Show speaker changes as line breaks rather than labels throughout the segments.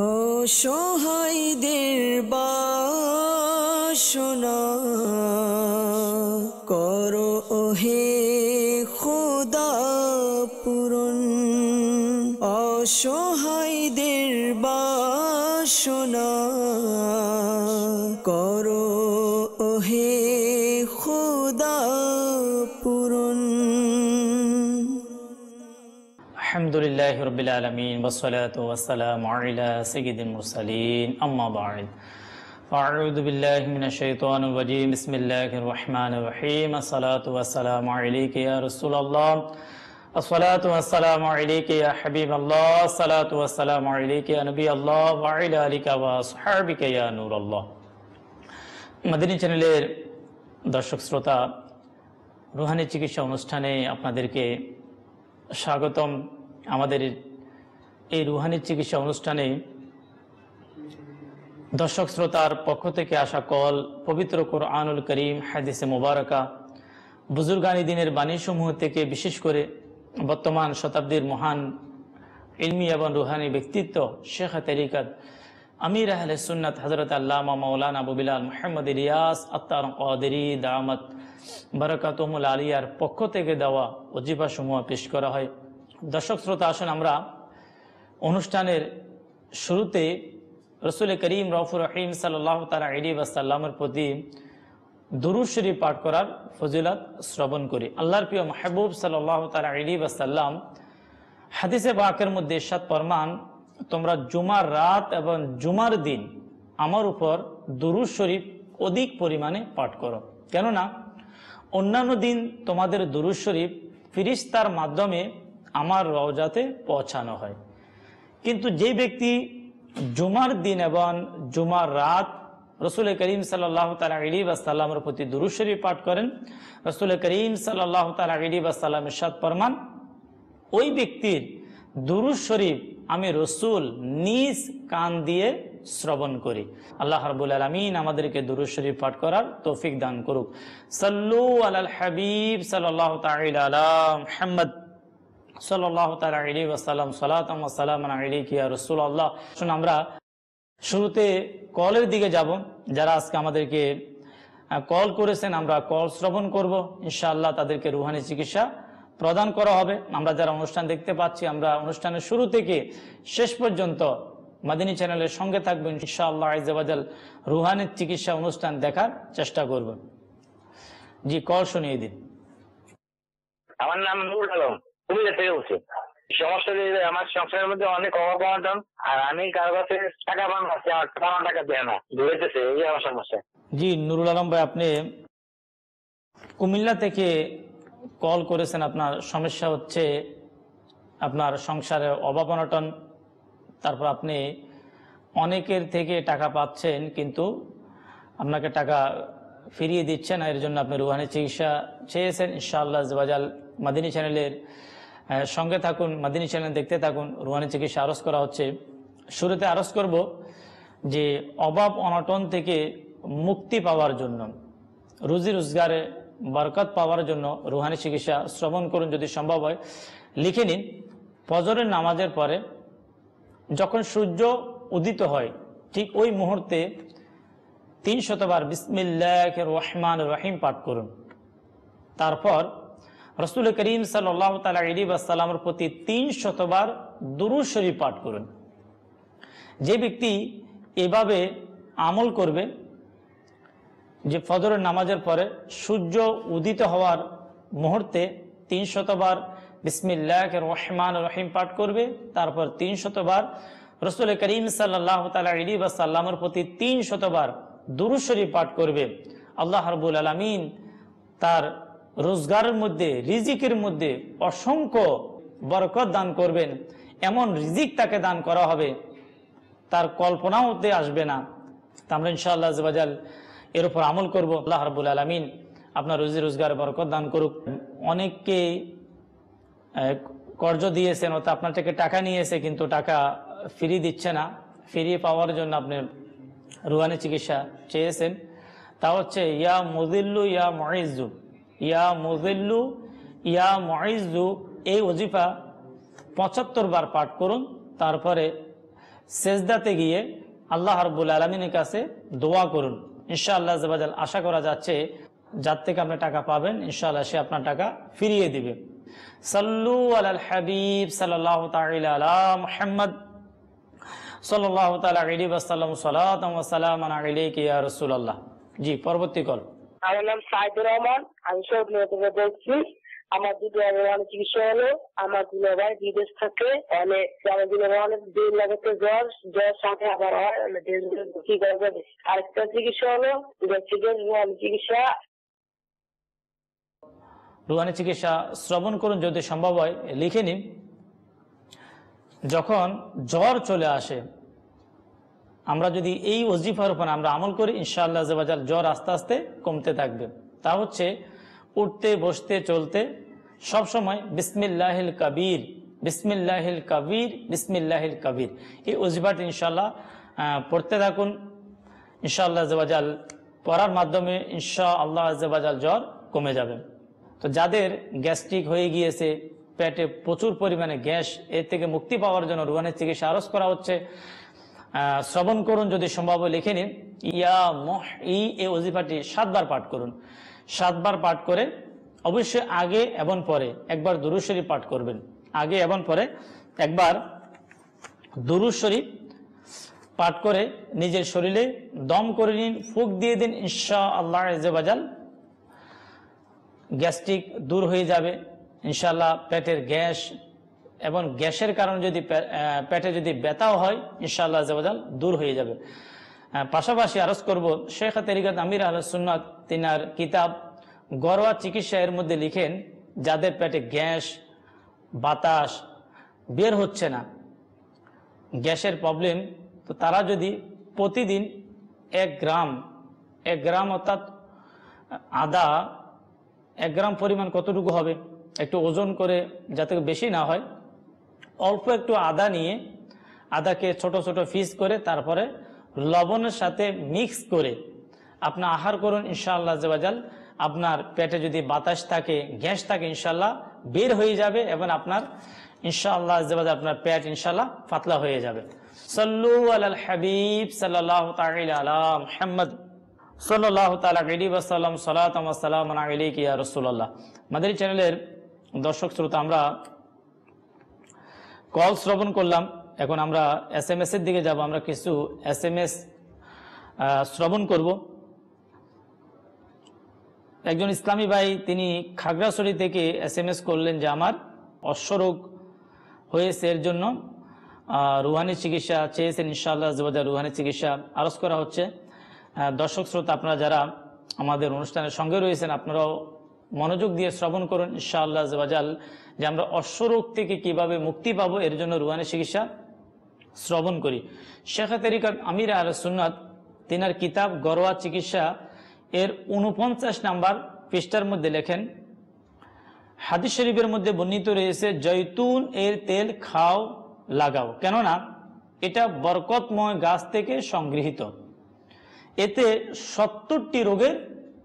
অসহায়দের বাসনা। করো ওহে খোদা পূরণ। অসহায়দের বাসনা।
رب العالمين والصلاة والسلام على سيد المرسلين أما بعد أعوذ بالله من الشيطان الرجيم بسم الله الرحمن الرحيم الصلاة والسلام عليك يا رسول الله الصلاة والسلام عليك يا حبيب الله الصلاة والسلام عليك يا نبي الله وعلى آلك وصحابك يا نور الله মাদিনী চ্যানেলের দর্শক শ্রোতা রুহানি চিকিৎসা অনুষ্ঠানে আপনাদেরকে স্বাগতম আমাদের এই রুহানি চিকিৎসা অনুষ্ঠানে দর্শক শ্রোতার পক্ষ থেকে আসা কল, পবিত্র কোরআনুল করিম, হাদিসে মোবারকা, বুজুর্গানি দিনের বাণীসমূহ থেকে বিশেষ করে বর্তমান শতাব্দীর মহান ইলমি এবং রুহানি ব্যক্তিত্ব শেখ তরিকাত আমির আহলে সুন্নাত হজরত আল্লামা মৌলানা বুবিলাল মোহাম্মদ রিয়াস আত্মার কদেরি দামাত বারাকাতমুল আলিয়ার পক্ষ থেকে দেওয়া অজিবা সমূহ পেশ করা হয়। দর্শক শ্রোতা, আসুন আমরা অনুষ্ঠানের শুরুতে রসুল করিম রফুর রহিম সাল্লাহ তালা আলী ওয়াসাল্লামের প্রতি দুরুদ শরীফ পাঠ করার ফজিলত শ্রবণ করি। আল্লাহর প্রিয় মাহবুব সাল্লাহ তালা আলী ওয়াসাল্লাম হাদিসে বাকের মধ্যে সাত ফরমান, তোমরা জুমার রাত এবং জুমার দিন আমার উপর দুরুদ শরীফ অধিক পরিমাণে পাঠ করো। কেননা অন্যান্য দিন তোমাদের দুরুদ শরীফ ফিরিস্তার মাধ্যমে আমার রওজাতে পৌঁছানো হয়। কিন্তু যে ব্যক্তি জুমার দিন এবং জুমার রাত রসুল করিম সাল্লাহ বাসাল্লামের প্রতি দুরুদ শরীফ পাঠ করেন, রসুল করিম সাল্লাহ তালা আলী সাত ফরমান, ওই ব্যক্তির দুরুদ শরীফ আমি রসুল নিজ কান দিয়ে শ্রবণ করি। আল্লাহ রবুল আলমিন আমাদেরকে দুরুদ শরীফ পাঠ করার তৌফিক দান করুক। সাল্লু আল হাবিব সাল্লাহ তাহমদ সাল্লাহ তালা আলী ওসালাম সালাম সালাম আলী কিয়া রসুল আল্লাহ আমরা শুরুতে কলের দিকে যাব। যারা আজকে আমাদেরকে কল করেছেন, আমরা কল শ্রবণ করব। ইনশাআল্লাহ তাদেরকে রুহানি চিকিৎসা প্রদান করা হবে। আমরা যারা অনুষ্ঠান দেখতে পাচ্ছি, আমরা অনুষ্ঠানের শুরু থেকে শেষ পর্যন্ত মাদিনী চ্যানেলের সঙ্গে থাকব। ইনশাআল্লাহ আইজাবাজাল রুহানির চিকিৎসা অনুষ্ঠান দেখার চেষ্টা করব। জি, কল শুনিয়ে দিন।
আমার নাম নুরুল আলম। কুমিল্লা থেকে বলছি সমস্যা আমার সংসারের মধ্যে অনেক অভাব অনটন, আর আমি কারও কাছে টাকা পাচ্ছি আমার পাওনা টাকা দেয় না। ধরেতেছে এই আমার সমস্যা।
জি, নুরুল আলম ভাই, আপনি কুমিল্লা থেকে কল করেছেন আপনার সমস্যা হচ্ছে আপনার সংসারে অভাব অনটন, তারপর আপনি অনেকের থেকে টাকা পাচ্ছেন, কিন্তু আপনাকে টাকা ফিরিয়ে দিচ্ছে না, এর জন্য আপনি রুহানি চিকিৎসা চেয়েছেন। ইনশাআল্লাহ জবাজাল মাদিনী চ্যানেলের সঙ্গে থাকুন, মাদিনী চ্যানেল দেখতে থাকুন, রুহানি চিকিৎসা আরজ করা হচ্ছে। শুরুতে আরজ করব যে অভাব অনটন থেকে মুক্তি পাওয়ার জন্য, রুজি রোজগারে বরকত পাওয়ার জন্য রুহানি চিকিৎসা শ্রবণ করুন যদি সম্ভব হয়। লিখে নিন, ফজরের নামাজের পরে যখন সূর্য উদিত হয়, ঠিক ওই মুহূর্তে তিন শতবার বিসমিল্লাহ রহমান রহিম পাঠ করুন। তারপর রসুল করিম সাল্লাহ তালা প্রতি তিন শতবার দুরু শরীফ পাঠ করুন। যে ব্যক্তি এভাবে আমল করবে, যে ফজরের নামাজের পরে সূর্য উদিত হওয়ার মুহূর্তে তিন শতবার বিসমিল্লাহ রহমান রহিম পাঠ করবে, তারপর তিন শতবার রসুল করিম সাল্লাহ তালা ইলি সাল্লামের প্রতি তিন শতবার দুরুশরী পাঠ করবে। আল্লাহ হরবুল আলমিন তার রোজগারের মধ্যে, রিজিকের মধ্যে অসংখ্য বরকত দান করবেন। এমন রিজিক তাকে দান করা হবে, তার কল্পনাও হতে আসবে না। তা আমরা ইনশাআল্লাহ জবাজাল এর উপর আমল করব। আল্লাহ রবুল আলমিন আপনার রুজি রোজগার বরকত দান করুক। অনেককে কর্জ দিয়েছেন, অর্থাৎ আপনার থেকে টাকা নিয়েছে, কিন্তু টাকা ফিরিয়ে দিচ্ছে না। ফিরিয়ে পাওয়ার জন্য আপনি রুহানি চিকিৎসা চেয়েছেন। তা হচ্ছে, ইয়া মুজিল্লু ইয়া মহিজু ইয়া মুজিল্লু ইয়া মহিজু এই ওজিফা পঁচাত্তর বার পাঠ করুন, তারপরে সেজদাতে গিয়ে আল্লাহ রব্বুল আলমিনের কাছে দোয়া করুন। ইনশাআল্লাহ জবাজাল আশা করা যাচ্ছে, যার থেকে আপনি টাকা পাবেন, ইনশাআল্লাহ সে আপনার টাকা ফিরিয়ে দিবে। সাল্লু আল হাবিব সাল্লাহ তাইলা আলা মোহাম্মদ সাল্লাহ তালা আলী সালাম আলাইকি ইয়া রসুল্লাহ জি, পরবর্তী কল।
আমার নাম সাইদুর রহমান, আমি সৌদিয়া থেকে বলছি। আমার দুটো অনেক চিকিৎসা হলো। আমার দুলো ভাই বিদেশ থাকে। মানে আমার দুলো ভাই অনেক দিন লাগাতে জ্বর জ্বর সাথে আবার হয়। কি করবে? আরেকটা চিকিৎসা হলো। চিকিৎসা।
রুহানি চিকিৎসা শ্রবণ করুন যদি সম্ভব হয়, লিখে নিন। যখন জ্বর চলে আসে আমরা যদি এই ওজিফার উপর আমরা আমল করি, ইনশাআল্লাহ জবাজাল জ্বর আস্তে আস্তে কমতে থাকবে। তা হচ্ছে উঠতে, বসতে, চলতে, সব সময় বিসমিল্লাহিল কবির বিসমিল্লাহিল কবির বিসমিল্লাহিল কবির। এই ওজিফাটি ইনশাল্লাহ পড়তে থাকুন। ইনশাআল্লাহ জবাজাল পড়ার মাধ্যমে ইনশা আল্লাহ জবাজাল জ্বর কমে যাবে। তো যাদের গ্যাস্ট্রিক হয়ে গিয়েছে, পেটে প্রচুর পরিমাণে গ্যাস, এর থেকে মুক্তি পাওয়ার জন্য রুহানের চিকিৎসা আরজ করা হচ্ছে শ্রবণ করুন যদি সম্ভব লিখে নিন। ইয়া মহ ই এ অজিফাটি সাতবার পাঠ করুন। সাতবার পাঠ করে অবশ্যই আগে এবং পরে একবার দুরুদ শরীফ পাঠ করবেন। আগে এবং পরে একবার দুরুদ শরীফ পাঠ করে নিজের শরীরে দম করে নিন, ফুক দিয়ে দিন ইনশা আল্লাহ বাজাল গ্যাস্ট্রিক দূর হয়ে যাবে। ইনশাল্লাহ পেটের গ্যাস এবং গ্যাসের কারণে যদি পেটে যদি ব্যথাও হয়, ইনশাআল্লাহ আজাল দূর হয়ে যাবে। পাশাপাশি আরজ করব, শেখ তেরিকাত আমির আল সুন্নাত, তিনার কিতাব ঘরোয়া চিকিৎসা এর মধ্যে লিখেন, যাদের পেটে গ্যাস, বাতাস বের হচ্ছে না, গ্যাসের প্রবলেম, তো তারা যদি প্রতিদিন এক গ্রাম এক গ্রাম অর্থাৎ আদা, এক গ্রাম পরিমাণ কতটুকু হবে, একটু ওজন করে যাতে বেশি না হয় অল্প একটু আদা নিয়ে আদাকে ছোট ছোট পিস করে তারপরে লবণের সাথে মিক্স করে আপনার আহার করুন, ইনশাআল্লাহ জবাজাল আপনার পেটে যদি বাতাস থাকে, গ্যাস থাকে ইনশাল্লাহ বের হয়ে যাবে এবং আপনার, ইনশাআল্লাহ জবাজাল আপনার পেট ইনশাল্লাহ পাতলা হয়ে যাবে। সল্লু আল হাবিব সাল্লাহ তাইল আলা মোহাম্মদ সাল্লাহ তালা আলী ওয়াসাল্লাম, সালাতাম আসসালাম আলী কিয়া রসুল্লাহ মাদারি চ্যানেলের দর্শক শ্রোতা আমরা কল শ্রবণ করলাম, এখন আমরা এস এম এর দিকে যাব, আমরা কিছু এস এম এস শ্রবণ করব। একজন ইসলামী ভাই, তিনি খাগড়াছড়ি থেকে এস এম এস করলেন যে, আমার অশ্বরোগ হয়েছে, এর জন্য রুহানি চিকিৎসা চেয়েছেন, ইনশাআল্লাহ জবাজা রুহানি চিকিৎসা আরজ করা হচ্ছে। দর্শক শ্রোতা, আপনারা যারা আমাদের অনুষ্ঠানের সঙ্গে রয়েছেন, আপনারাও মনোযোগ দিয়ে শ্রবণ করুন, ইনশাআল্লাহ জবাজাল যে আমরা অশ্বরোগ থেকে কীভাবে মুক্তি পাবো, এর জন্য রুহানি চিকিৎসা শ্রবণ করি। শেখ তরিকার আমির আল সুন্নাত, তিনার কিতাব গরোয়া চিকিৎসা, এর উনপঞ্চাশ নাম্বার পৃষ্ঠার মধ্যে লেখেন, হাদিস শরীফের মধ্যে বর্ণিত রয়েছে জৈতুন এর তেল খাও, লাগাও। কেননা, এটা বরকতময় গাছ থেকে সংগৃহীত। এতে সত্তরটি রোগের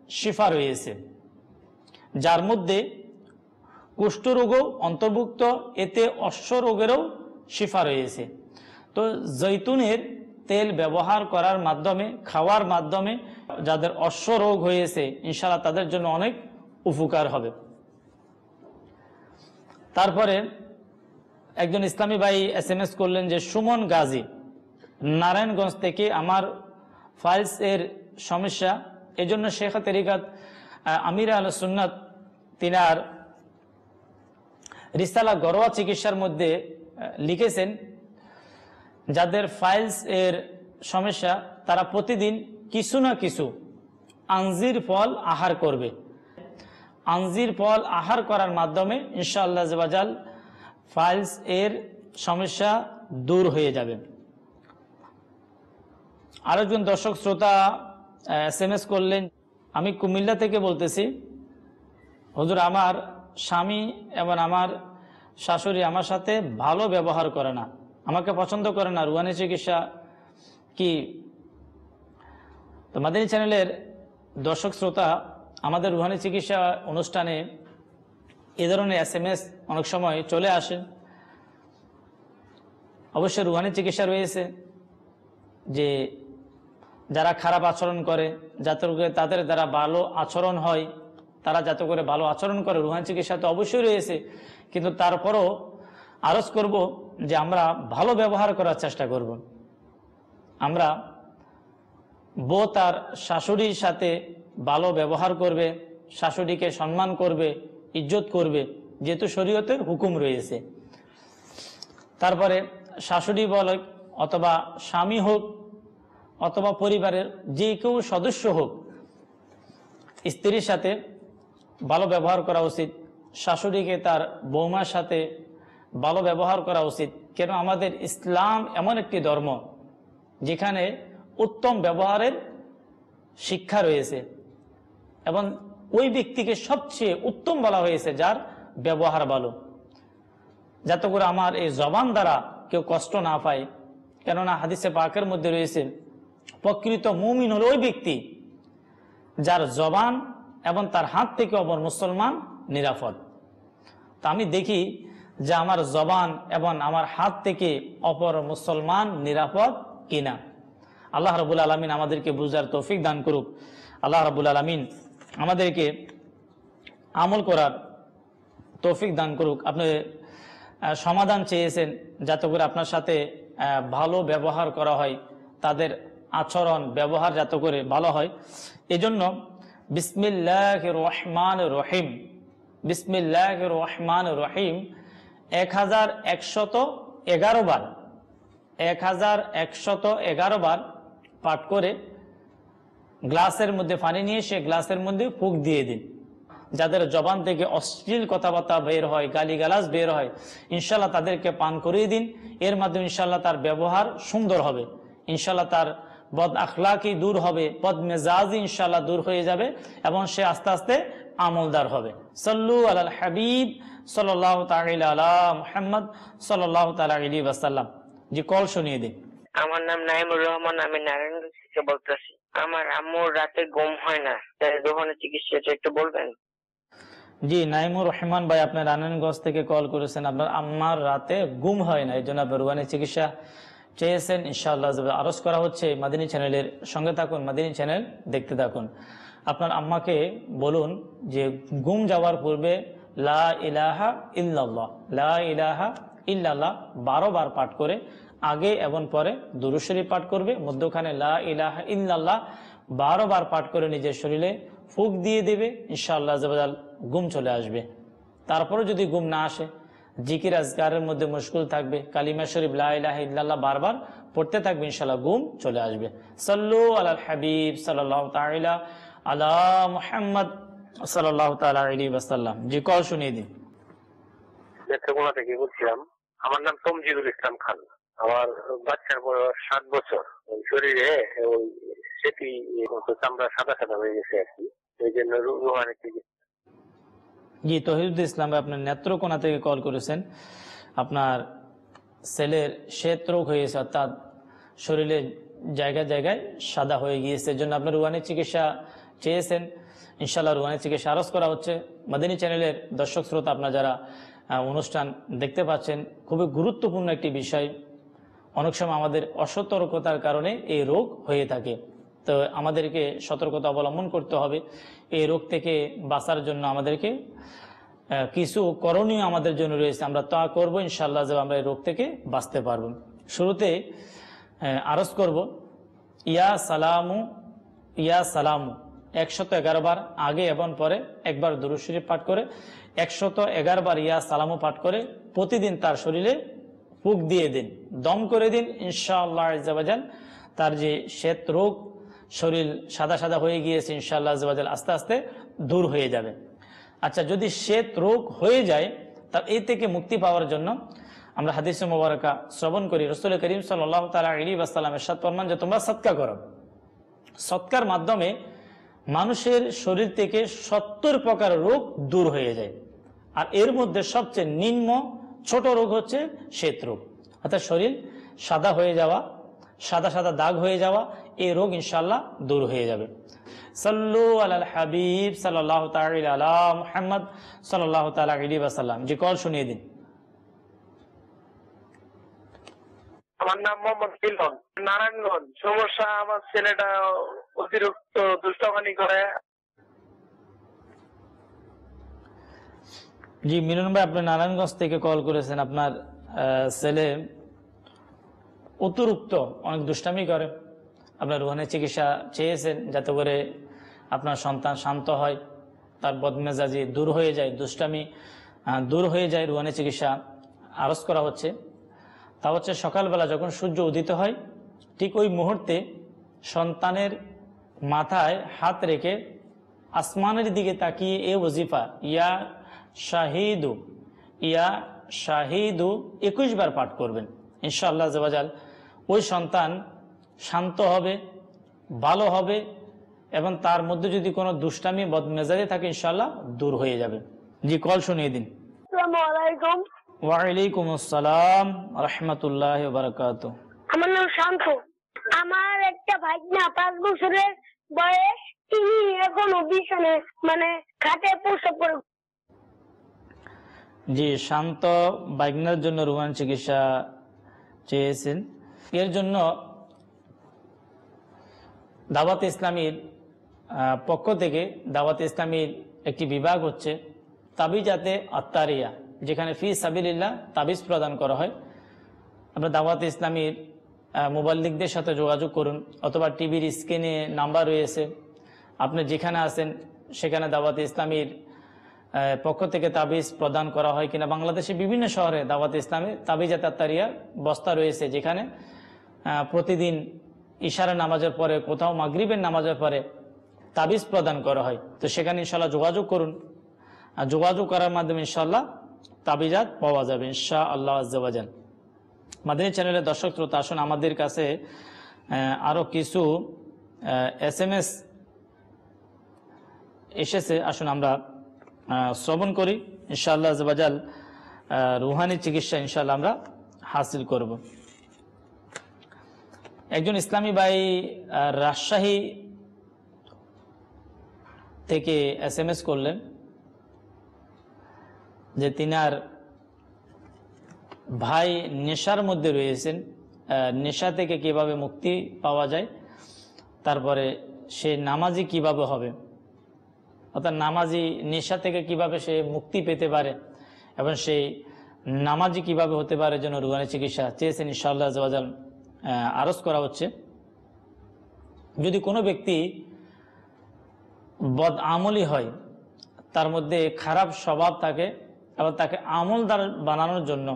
শিফা রয়েছে। যার মধ্যে কুষ্ঠরোগও অন্তর্ভুক্ত, এতে অশ্ব রোগেরও শিফা রয়েছে। তো জৈতুনের তেল ব্যবহার করার মাধ্যমে, খাওয়ার মাধ্যমে যাদের অশ্ব রোগ হয়েছে ইনশাল্লাহ তাদের জন্য অনেক উপকার হবে। তারপরে একজন ইসলামী ভাই এস এম এস করলেন যে, সুমন গাজী, নারায়ণগঞ্জ থেকে আমার ফাইলস এর সমস্যা। এজন্য শেখ তেরিকাত আমির আল সুন্নাত তিনার রিসালা ঘরোয়া চিকিৎসার মধ্যে লিখেছেন, যাদের ফাইলস এর সমস্যা, তারা প্রতিদিন কিছু না কিছু আঞ্জির ফল আহার করবে। আঞ্জির ফল আহার করার মাধ্যমে ইনশাআল্লাহ জবাজাল ফাইলস এর সমস্যা দূর হয়ে যাবে। আরেকজন দর্শক শ্রোতা এস এস করলেন, আমি কুমিল্লা থেকে বলতেছি হুজুর, আমার স্বামী এবং আমার শাশুড়ি আমার সাথে ভালো ব্যবহার করে না। আমাকে পছন্দ করে না। রুহানি চিকিৎসা কি? তো মাদিনী চ্যানেলের দর্শক শ্রোতা, আমাদের রুহানি চিকিৎসা অনুষ্ঠানে এ ধরনের এস এম এস অনেক সময় চলে আসে। অবশ্যই রুহানি চিকিৎসা রয়েছে যে যারা খারাপ আচরণ করে, যাতে তাদের দ্বারা ভালো আচরণ হয়। তারা যাতে করে ভালো আচরণ করে, রুহানি চিকিৎসা তো অবশ্যই রয়েছে। কিন্তু তারপরও আরজ করব যে আমরা ভালো ব্যবহার করার চেষ্টা করব। আমরা বউ তার শাশুড়ির সাথে ভালো ব্যবহার করবে, শাশুড়িকে সম্মান করবে, ইজ্জত করবে, যেহেতু শরীয়তের হুকুম রয়েছে। তারপরে শাশুড়ি বলে, অথবা স্বামী হোক, অথবা পরিবারের যে কেউ সদস্য হোক, স্ত্রীর সাথে ভালো ব্যবহার করা উচিত। শাশুড়িকে তার বৌমার সাথে ভালো ব্যবহার করা উচিত। কেন? আমাদের ইসলাম এমন একটি ধর্ম যেখানে উত্তম ব্যবহারের শিক্ষা রয়েছে এবং ওই ব্যক্তিকে সবচেয়ে উত্তম বলা হয়েছে যার ব্যবহার ভালো। যাতে করে আমার এই জবান দ্বারা কেউ কষ্ট না পায়। কেননা হাদিসে পাকের মধ্যে রয়েছে, প্রকৃত মুমিন হল ওই ব্যক্তি যার জবান এবং তার হাত থেকে অপর মুসলমান নিরাপদ। তা আমি দেখি যে আমার জবান এবং আমার হাত থেকে অপর মুসলমান নিরাপদ কিনা। আল্লাহ রবুল আলমিন আমাদেরকে বুঝার তৌফিক দান করুক। আল্লাহ রবুল আলমিন আমাদেরকে আমল করার তৌফিক দান করুক। আপনি সমাধান চেয়েছেন যাতে করে আপনার সাথে ভালো ব্যবহার করা হয়, তাদের আচরণ, ব্যবহার যাতে করে ভালো হয়। এজন্য বিসমিল্লাহ রহমান রহিম। বিসমিল্লাহ রহমান রহিম। এক হাজার একশত এগারো বার। এক হাজার একশত এগারো বার পাঠ করে গ্লাসের মধ্যে পানি নিয়ে সে গ্লাসের মধ্যে ফুক দিয়ে দিন। যাদের জবান থেকে অশ্লীল কথাবার্তা বের হয়, গালিগালাজ বের হয় ইনশাল্লাহ তাদেরকে পান করিয়ে দিন। এর মাধ্যমে ইনশাল্লাহ তার ব্যবহার সুন্দর হবে। ইনশাল্লাহ তার বদ আখলাকি দূর হবে বদ মেজাজি ইনশাল্লাহ দূর হয়ে যাবে এবং সে আস্তে আস্তে আমলদার হবে। সল্লু আল হাবিব সাল্লাহ তাহিল মোহাম্মদ সাল্লাহ তালি ওয়াসাল্লাম। জি কল শুনিয়ে দিন
আমার নাম নাইমুর রহমান আমি নারায়ণগঞ্জ থেকে বলতেছি। আমার আম্মুর রাতে ঘুম হয় না তাই দোকানে চিকিৎসাটা একটু বলবেন?
জি নাইমুর রহমান ভাই আপনার রানানগঞ্জ থেকে কল করেছেন। আপনার আম্মার রাতে গুম হয় না এই জন্য আপনার রুয়ানি চিকিৎসা চেয়েছেন, ইনশাআল্লাহ আরজ করা হচ্ছে মাদিনী চ্যানেলের সঙ্গে থাকুন, মাদিনী চ্যানেল দেখতে থাকুন। আপনার আম্মাকে বলুন যে গুম যাওয়ার পূর্বে, লা ইলাহা ইল্লাল্লাহ, লা ইলাহা ইল্লাল্লাহ বারো বার পাঠ করে, আগে এবং পরে দুরুশরী পাঠ করবে, মধ্যখানে লা ইলাহা ইল্লাল্লাহ বারো বার পাঠ করে নিজের শরীরে ফুক দিয়ে দেবে, ইনশাআল্লাহ জবাদাল গুম চলে আসবে। তারপরে যদি গুম না আসে জিকির আজগারের মধ্যে মুশকুল থাকবে। কালিমা শরীফ লা ইলাহা ইল্লাল্লাহ বারবার পড়তে থাকবে, ইনশাআল্লাহ গুম চলে আসবে। সাল্লু আলাল হাবিব
বলছিলাম, আমার নাম ইসলাম খান। আমার বাচ্চার বয়স সাত বছর। শরীরে ওই সেটি চামড়া সাদা সাদা হয়ে গেছে
জি তহিদুল ইসলাম আপনার নেত্রকোনা থেকে কল করেছেন। আপনার ছেলের শ্বেত রোগ হয়েছে, অর্থাৎ শরীরে জায়গায় জায়গায় সাদা হয়ে গিয়েছে। এর জন্য আপনার রুহানি চিকিৎসা চেয়েছেন। ইনশাল্লাহ রুহানি চিকিৎসা আরজ করা হচ্ছে। মাদিনী চ্যানেলের দর্শক শ্রোতা আপনার যারা অনুষ্ঠান দেখতে পাচ্ছেন, খুবই গুরুত্বপূর্ণ একটি বিষয়। অনেক সময় আমাদের অসতর্কতার কারণে এই রোগ হয়ে থাকে। তো আমাদেরকে সতর্কতা অবলম্বন করতে হবে। এই রোগ থেকে বাঁচার জন্য আমাদেরকে কিছু করণীয় আমাদের জন্য রয়েছে। আমরা তা করব ইনশাল্লাহ যে আমরা এই রোগ থেকে বাঁচতে পারব। শুরুতে আরজ করব, ইয়া সালামু ইয়া সালামু। একশত এগারো বার আগে এবং পরে একবার দুরুশরী পাঠ করে, একশত এগারো বার ইয়া সালামু পাঠ করে প্রতিদিন তার শরীরে ফুক দিয়ে দিন, দম করে দিন, ইনশাআল্লাহ তার যে শ্বেত রোগ শরীর সাদা সাদা হয়ে গিয়েছে, ইনশাআল্লাহ আজাল আস্তে আস্তে দূর হয়ে যাবে। আচ্ছা যদি শ্বেত রোগ হয়ে যায় তা এই থেকে মুক্তি পাওয়ার জন্য আমরা হাদিস মোবারকা শ্রবণ করি। রসুল করিম সাল্লাহ তালা আলী আসসালামের সাত ফরমান যে, তোমরা সৎকা করো। সৎকার মাধ্যমে মানুষের শরীর থেকে সত্তর প্রকার রোগ দূর হয়ে যায়। আর এর মধ্যে সবচেয়ে নিম্ন ছোট রোগ হচ্ছে শ্বেত রোগ। অর্থাৎ শরীর সাদা হয়ে যাওয়া, সাদা সাদা দাগ হয়ে যাওয়া এই রোগ ইনশাল্লাহ দূর হয়ে যাবে। সাল্লু আলাল হাবিব সাল্লাহ তাল আলা সাল্লাহ তালা আলী জি কল শুনিয়ে দিন।
আমার নাম মোহাম্মদ মিলন নারায়ণগঞ্জ। সমস্যা আমার ছেলেটা অতিরিক্ত দুষ্টামানি করে।
জি মিলন ভাই আপনি নারায়ণগঞ্জ থেকে কল করেছেন। আপনার আহ, ছেলে অতিরিক্ত অনেক দুষ্টামি করে। আপনার রুহানের চিকিৎসা চেয়েছেন যাতে করে আপনার সন্তান শান্ত হয়, তার বদমেজাজি দূর হয়ে যায়, দুষ্টামি দূর হয়ে যায়, রুহানের চিকিৎসা আরজ করা হচ্ছে। তা হচ্ছে সকালবেলা যখন সূর্য উদিত হয়, ঠিক ওই মুহূর্তে সন্তানের মাথায় হাত রেখে আসমানের দিকে তাকিয়ে এ ওজিফা, ইয়া শাহিদু ইয়া শাহিদু, একুশ বার পাঠ করবেন। ইনশাআল্লাহ জবাজাল ওই সন্তান শান্ত হবে ভালো হবে এবং তার মধ্যে যদি কোনো দুষ্টামি বদমেজাজি থাকে ইনশাআল্লাহ দূর হয়ে যাবে। জি কল শুনিয়ে দিন। ওয়ালাইকুম আসসালাম রহমতুল্লাহ বারকাত।
আমার নাম শান্ত। আমার একটা ভাইনা পাঁচ বছরের বয়স তিনি এখনও বিছানে মানে খাটে প্রসব করে
জি শান্ত জন্য রুহান চিকিৎসা চেয়েছেন। এর জন্য দাওয়াত ইসলামীর পক্ষ থেকে দাওয়াত ইসলামীর একটি বিভাগ হচ্ছে তাবিজাতে আত্মারিয়া যেখানে ফি সাবিল্লাহ তাবিজ প্রদান করা হয়। আমরা দাওয়াত ইসলামীর আহ, মোবাল্লিকদের সাথে যোগাযোগ করুন অথবা টিভির স্ক্রিনে নাম্বার রয়েছে। আপনি যেখানে আছেন সেখানে দাওয়াত ইসলামীর পক্ষ থেকে তাবিজ প্রদান করা হয় কিনা। বাংলাদেশের বিভিন্ন শহরে দাওয়াত ইসলামে তাবিজাত তাত্তারিয়া বস্তা রয়েছে যেখানে প্রতিদিন ইশারা নামাজের পরে, কোথাও মাগরিবের নামাজের পরে তাবিজ প্রদান করা হয়। তো সেখানে ইনশাল্লাহ যোগাযোগ করুন। আর যোগাযোগ করার মাধ্যমে ইনশাল্লাহ তাবিজাত পাওয়া যাবে ইনশা আল্লাহ আজ্জাবাজান মাদানী চ্যানেলের দর্শক শ্রোতা, আসুন আমাদের কাছে আরও কিছু এস এম এস এসেছে। আসুন আমরা শ্রবণ করি। ইনশাআল্লাহ জবাজাল রুহানি চিকিৎসা ইনশাআল্লাহ আমরা হাসিল করব। একজন ইসলামী ভাই রাজশাহী থেকে এস এম এস করলেন, যে তিনার ভাই নেশার মধ্যে রয়েছেন। নেশা থেকে কীভাবে মুক্তি পাওয়া যায়, তারপরে সে নামাজি কীভাবে হবে, অর্থাৎ নামাজি নেশা থেকে কীভাবে সে মুক্তি পেতে পারে, এবং সেই নামাজি কীভাবে হতে পারে যেন রুহানি চিকিৎসা চেয়েছেন ইনশাআল্লাহ জওয়াজাল আরজ করা হচ্ছে। যদি কোনো ব্যক্তি বদ আমলি হয়, তার মধ্যে খারাপ স্বভাব থাকে এবং তাকে আমলদার বানানোর জন্য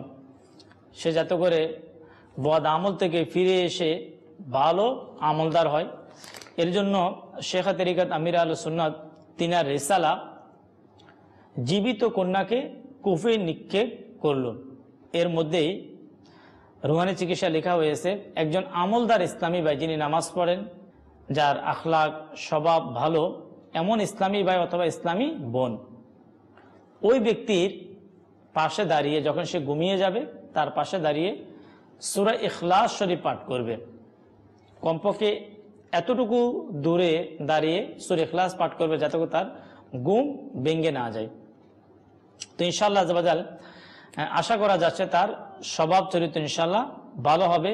সে যাতে করে বদ আমল থেকে ফিরে এসে ভালো আমলদার হয়, এর জন্য শেখা তেরিকাত আমির আল সুন্নত তিনার রেসালা জীবিত কন্যাকে কুফে নিক্ষেপ করল। এর মধ্যেই রুহানি চিকিৎসা লেখা হয়েছে, একজন আমলদার ইসলামী ভাই যিনি নামাজ পড়েন, যার আখলাক, স্বভাব ভালো, এমন ইসলামী ভাই অথবা ইসলামী বোন। ওই ব্যক্তির পাশে দাঁড়িয়ে যখন সে ঘুমিয়ে যাবে, তার পাশে দাঁড়িয়ে সুরা ইখলাস শরীফ পাঠ করবে। কমপক্ষে এতটুকু দূরে দাঁড়িয়ে সুর ইখলাস পাঠ করবে যাতে তার ঘুম ভেঙ্গে না যায়। তো ইনশাল্লাহ জবাজাল আশা করা যাচ্ছে তার স্বভাব চরিত্র ইনশাল্লাহ ভালো হবে।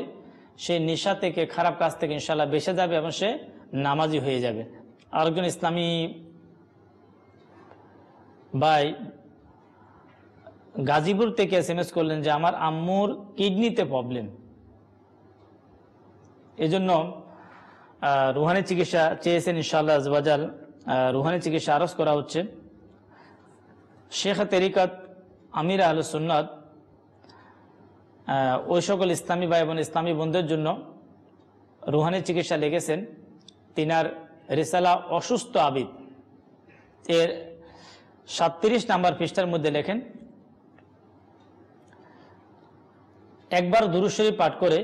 সে নেশা থেকে, খারাপ কাজ থেকে ইনশাল্লাহ বেঁচে যাবে এবং সে নামাজি হয়ে যাবে। আরেকজন ইসলামী ভাই গাজীপুর থেকে এস এম এস করলেন যে, আমার আম্মুর কিডনিতে প্রবলেম এজন্য রুহানি চিকিৎসা চেয়েছেন ইনশাল্লাহ আজবাজাল রুহানি চিকিৎসা আরজ করা হচ্ছে। শেখ তেরিকাত আমির আল সুন্নত ওই সকল ইসলামী ভাই এবং ইসলামী বন্ধুদের জন্য রুহানি চিকিৎসা লেগেছেন তিনার রিসালা অসুস্থ আবিদ। এর সাতত্রিশ নাম্বার পৃষ্ঠার মধ্যে লেখেন, একবার দুরুশরী পাঠ করে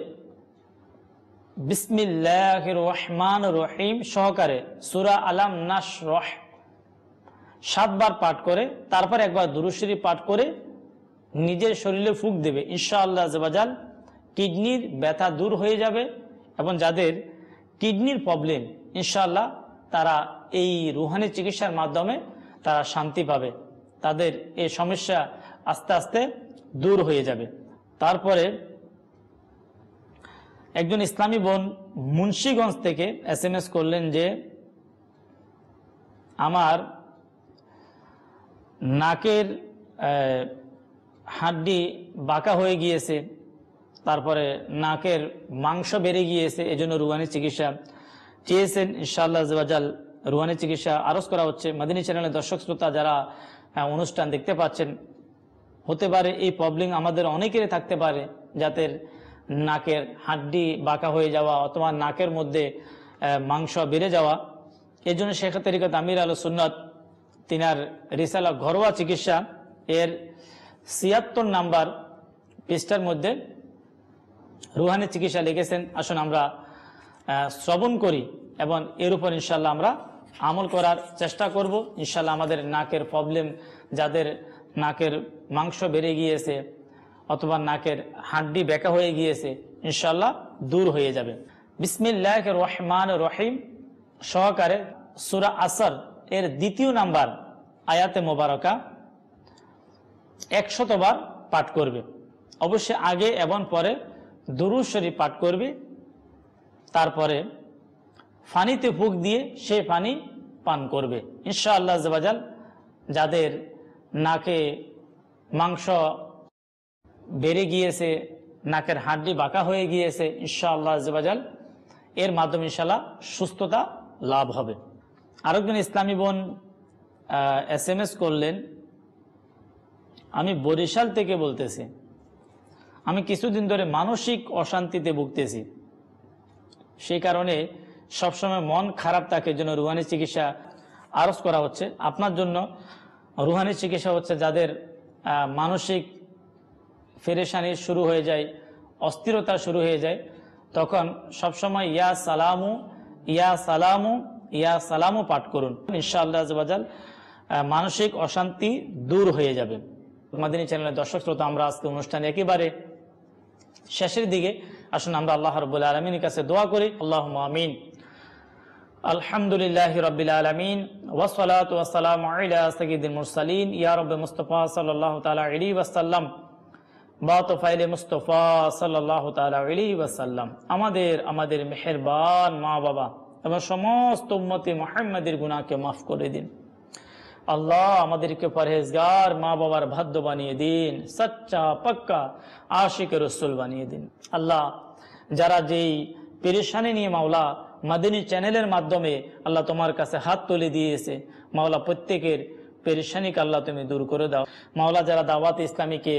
বিসমিল্লাহ রহমান রহিম সহকারে সুরা আলাম নাস রহ সাতবার পাঠ করে, তারপর একবার দুরুশরী পাঠ করে নিজের শরীরে ফুক দেবে। ইনশাআল্লাহ জবাজাল কিডনির ব্যথা দূর হয়ে যাবে এবং যাদের কিডনির প্রবলেম, ইনশাআল্লাহ তারা এই রুহানি চিকিৎসার মাধ্যমে তারা শান্তি পাবে। তাদের এই সমস্যা আস্তে আস্তে দূর হয়ে যাবে। তারপরে একজন ইসলামী বোন মুন্সীগঞ্জ থেকে এস করলেন যে, আমার নাকের হাড্ডি বাঁকা হয়ে গিয়েছে, তারপরে নাকের মাংস বেড়ে গিয়েছে, এজন্য রুহানি চিকিৎসা চেয়েছেন। ইনশাআল্লাহ জবাজাল রুহানি চিকিৎসা আরজ করা হচ্ছে। মাদিনী চ্যানেলের দর্শক শ্রোতা যারা অনুষ্ঠান দেখতে পাচ্ছেন, হতে পারে এই প্রবলেম আমাদের অনেকেরই থাকতে পারে, যাদের নাকের হাড্ডি বাঁকা হয়ে যাওয়া অথবা নাকের মধ্যে মাংস বেড়ে যাওয়া। এই জন্য শেখ তরিকত আমির আল সুন্নত তিনার রিসালা ঘরোয়া চিকিৎসা। এর ছিয়াত্তর নাম্বার পৃষ্ঠার মধ্যে রুহানি চিকিৎসা লিখেছেন। আসুন আমরা শ্রবণ করি এবং এর উপর ইনশাল্লাহ আমরা আমল করার চেষ্টা করব। ইনশাল্লাহ আমাদের নাকের প্রবলেম যাদের নাকের মাংস বেড়ে গিয়েছে অথবা নাকের হাড্ডি বেঁকা হয়ে গিয়েছে ইনশাল্লাহ দূর হয়ে যাবে। বিসমিল্লাহ রহমান রহিম। সহকারে সুরা আসর এর দ্বিতীয় নাম্বার আয়াতে মোবারকা একশতবার পাঠ করবে। অবশ্যই আগে এবং পরে দুরুদ শরীফ পাঠ করবে। তারপরে ফানিতে ফুক দিয়ে সে পানি পান করবে। ইনশাআল্লাহ জবাজাল যাদের নাকে মাংস বেড়ে গিয়েছে, নাকের হাড্ডি বাঁকা হয়ে গিয়েছে, ইনশাআল্লাহ জবাজাল এর মাধ্যমে ইনশাল্লাহ সুস্থতা লাভ হবে। আরেকজন ইসলামী বোন এস এম এস করলেন, আমি বরিশাল থেকে বলতেছি। আমি কিছুদিন ধরে মানসিক অশান্তিতে ভুগতেছি। সেই কারণে সবসময় মন খারাপ থাকে জন্য রুহানি চিকিৎসা আরজ করা হচ্ছে। আপনার জন্য রুহানি চিকিৎসা হচ্ছে যাদের মানসিক ফেরেশানি শুরু হয়ে যায়, অস্থিরতা শুরু হয়ে যায়। তখন সবসময় ইয়া সালামু ইয়া সালামু ইয়া সালামু পাঠ করুন। ইনশাআল্লাহ আজবাজাল মানসিক অশান্তি দূর হয়ে যাবে। মাদিনী চ্যানেলের দর্শক শ্রোতা, আমরা আজকে অনুষ্ঠানে একেবারে শেষের দিকে আসুন, আমরা আল্লাহ রব্বুল আলমিনের কাছে দোয়া করি। আল্লাহ আমিন। আলহামদুলিল্লাহ রবিল আলমিন ওসলাত ওয়াসালাম আলা মুরসালিন। ইয়া রব মুস্তফা সাল্লাহ তালা আলী ওয়াসাল্লাম বাতফাইলে মুস্তফা সাল্লাহ তালা আলী ওয়াসাল্লাম। আমাদের আমাদের মেহেরবান মা বাবা এবং সমস্ত উম্মতি মোহাম্মদের গুণাকে মাফ করে দিন। আল্লাহ আমাদেরকে পরহেজগার মা বাবার ভাদ্য বানিয়ে দিন, সচ্চা, পাক্কা, আশিক রসুল বানিয়ে দিন। আল্লাহ, যারা যেই পেরেশানি নিয়ে মাওলা মাদিনী চ্যানেলের মাধ্যমে আল্লাহ তোমার কাছে হাত তুলে দিয়েছে, মাওলা প্রত্যেকের পেরেশানিকে আল্লাহ তুমি দূর করে দাও। মাওলা যারা দাওয়াত ইসলামীকে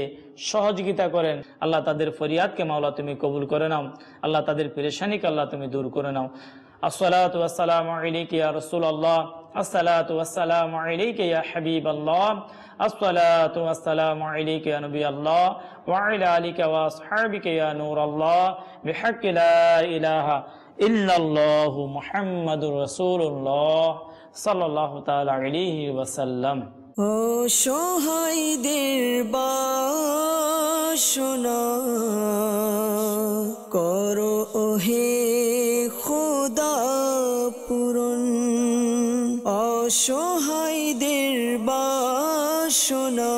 সহযোগিতা করেন, আল্লাহ তাদের ফরিয়াদকে মাওলা তুমি কবুল করে নাও। আল্লাহ তাদের পেরেশানিকে আল্লাহ তুমি দূর করে নাও। আসসালাতু ওয়াসসালামু আলাইকা ইয়া রাসূলুল্লাহ আসসালাতু ওয়াসসালামু আলাইকা ইয়া হাবিবাল্লাহ আসসালাতু ওয়াসসালামু আলাইকা ইয়া নবিয়াল্লাহ ওয়া আলা আলিকা ওয়া আসহাবিকা ইয়া নূরাল্লাহ বিহাক্কি লা ইলাহা ইল্লাল্লাহু মুহাম্মাদুর রাসূলুল্লাহ সাল্লাল্লাহু তাআলা আলাইহি ওয়াসাল্লাম
ও সহায়দের বাসনা করো ওহে খোদা পূরণ। অসহায়দের বাসনা।